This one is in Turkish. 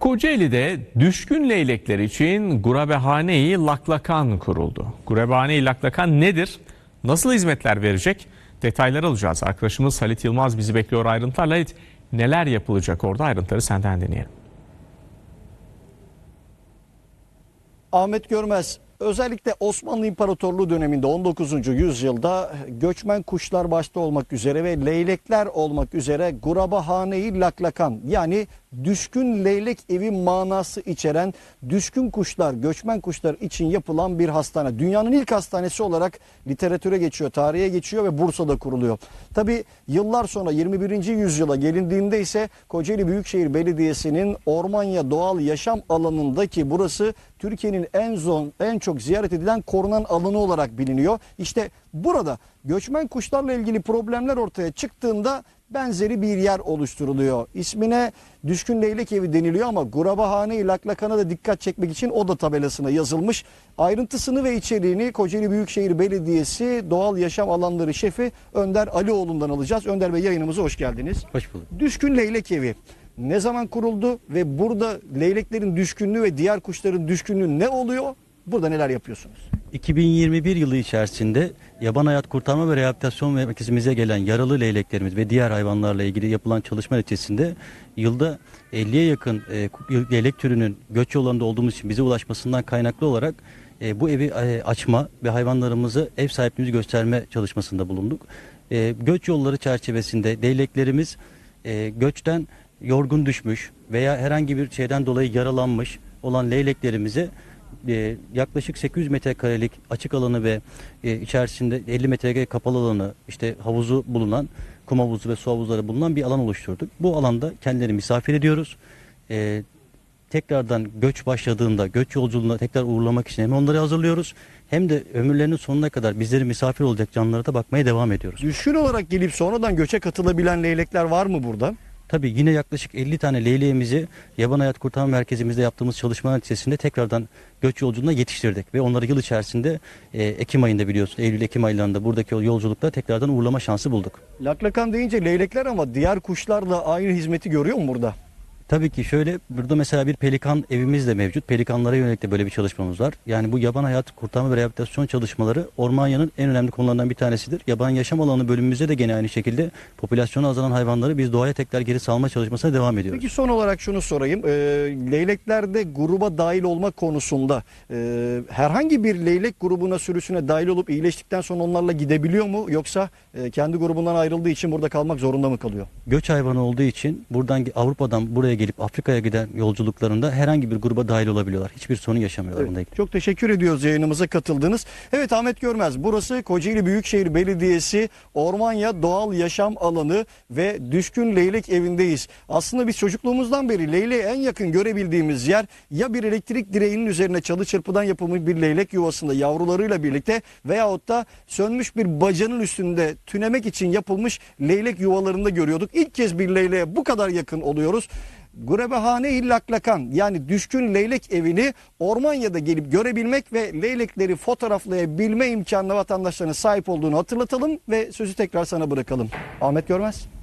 Kocaeli'de düşkün leylekler için Gurabehane-i Laklakan kuruldu. Gurabehane-i Laklakan nedir? Nasıl hizmetler verecek? Detayları alacağız. Arkadaşımız Halit Yılmaz bizi bekliyor ayrıntılarla. Halit neler yapılacak orada ayrıntıları senden dinleyelim. Ahmet Görmez özellikle Osmanlı İmparatorluğu döneminde 19. yüzyılda göçmen kuşlar başta olmak üzere ve leylekler olmak üzere Gurabahane-i Laklakan yani düşkün leylek evi manası içeren düşkün kuşlar, göçmen kuşlar için yapılan bir hastane. Dünyanın ilk hastanesi olarak literatüre geçiyor, tarihe geçiyor ve Bursa'da kuruluyor. Tabi yıllar sonra 21. yüzyıla gelindiğinde ise Kocaeli Büyükşehir Belediyesi'nin Ormanya Doğal Yaşam Alanı'ndaki burası Türkiye'nin en zon en çok ziyaret edilen korunan alanı olarak biliniyor. İşte burada göçmen kuşlarla ilgili problemler ortaya çıktığında benzeri bir yer oluşturuluyor. İsmine Düşkün Leylek Evi deniliyor ama Gurabahane-i Laklakan'a da dikkat çekmek için o da tabelasına yazılmış. Ayrıntısını ve içeriğini Kocaeli Büyükşehir Belediyesi Doğal Yaşam Alanları Şefi Önder Alioğlu'ndan alacağız. Önder Bey yayınımıza hoş geldiniz. Hoş bulduk. Düşkün Leylek Evi ne zaman kuruldu ve burada leyleklerin düşkünlüğü ve diğer kuşların düşkünlüğü ne oluyor? Burada neler yapıyorsunuz? 2021 yılı içerisinde Yaban Hayat Kurtarma ve Rehabilitasyon Merkezimize gelen yaralı leyleklerimiz ve diğer hayvanlarla ilgili yapılan çalışma neticesinde yılda 50'ye yakın e, leylek türünün göç yollarında olduğumuz için bize ulaşmasından kaynaklı olarak e, bu evi e, açma ve hayvanlarımızı ev sahipliğimizi gösterme çalışmasında bulunduk. E, göç yolları çerçevesinde leyleklerimiz e, göçten yorgun düşmüş veya herhangi bir şeyden dolayı yaralanmış olan leyleklerimizi e, yaklaşık 800 metrekarelik açık alanı ve e, içerisinde 50 metrekare kapalı alanı işte havuzu bulunan kum havuzu ve su havuzları bulunan bir alan oluşturduk. Bu alanda kendilerini misafir ediyoruz. E, tekrardan göç başladığında göç yolculuğuna tekrar uğurlamak için hem onları hazırlıyoruz hem de ömürlerinin sonuna kadar bizleri misafir olacak canlılara da bakmaya devam ediyoruz. Düşkün olarak gelip sonradan göçe katılabilen leylekler var mı burada? Tabii yine yaklaşık 50 tane leyleğimizi Yaban Hayat Kurtarma Merkezimizde yaptığımız çalışma neticesinde tekrardan göç yolculuğuna yetiştirdik. Ve onları yıl içerisinde e, Ekim ayında biliyorsun Eylül-Ekim aylarında buradaki yolculukta tekrardan uğurlama şansı bulduk. Laklakan deyince leylekler ama diğer kuşlarla aynı hizmeti görüyor mu burada? Tabii ki şöyle burada mesela bir pelikan evimiz de mevcut. Pelikanlara yönelik de böyle bir çalışmamız var. Yani bu yaban hayat kurtarma ve rehabilitasyon çalışmaları Ormanya'nın en önemli konularından bir tanesidir. Yaban yaşam alanı bölümümüzde de gene aynı şekilde popülasyonu azalan hayvanları biz doğaya tekrar geri salma çalışmasına devam ediyoruz. Peki son olarak şunu sorayım. Ee, leyleklerde gruba dahil olma konusunda e, herhangi bir leylek grubuna sürüsüne dahil olup iyileştikten sonra onlarla gidebiliyor mu? Yoksa e, kendi grubundan ayrıldığı için burada kalmak zorunda mı kalıyor? göç hayvanı olduğu için buradan Avrupa'dan buraya gelip Afrika'ya giden yolculuklarında herhangi bir gruba dahil olabiliyorlar. Hiçbir sorun yaşamıyorlar Evet, bunda. Çok teşekkür ediyoruz yayınımıza katıldınız. Evet Ahmet Görmez burası Kocaeli Büyükşehir Belediyesi Ormanya Doğal Yaşam Alanı ve Düşkün Leylek Evi'ndeyiz. Aslında biz çocukluğumuzdan beri leyleğe en yakın görebildiğimiz yer ya bir elektrik direğinin üzerine çalı çırpıdan yapılmış bir leylek yuvasında yavrularıyla birlikte veyahut da sönmüş bir bacanın üstünde tünemek için yapılmış leylek yuvalarında görüyorduk. İlk kez bir leyleğe bu kadar yakın oluyoruz. Gurebehane İllaklakan yani düşkün leylek evini Ormanya'da gelip görebilmek ve leylekleri fotoğraflayabilme imkanına vatandaşların sahip olduğunu hatırlatalım ve sözü tekrar sana bırakalım. Ahmet Görmez.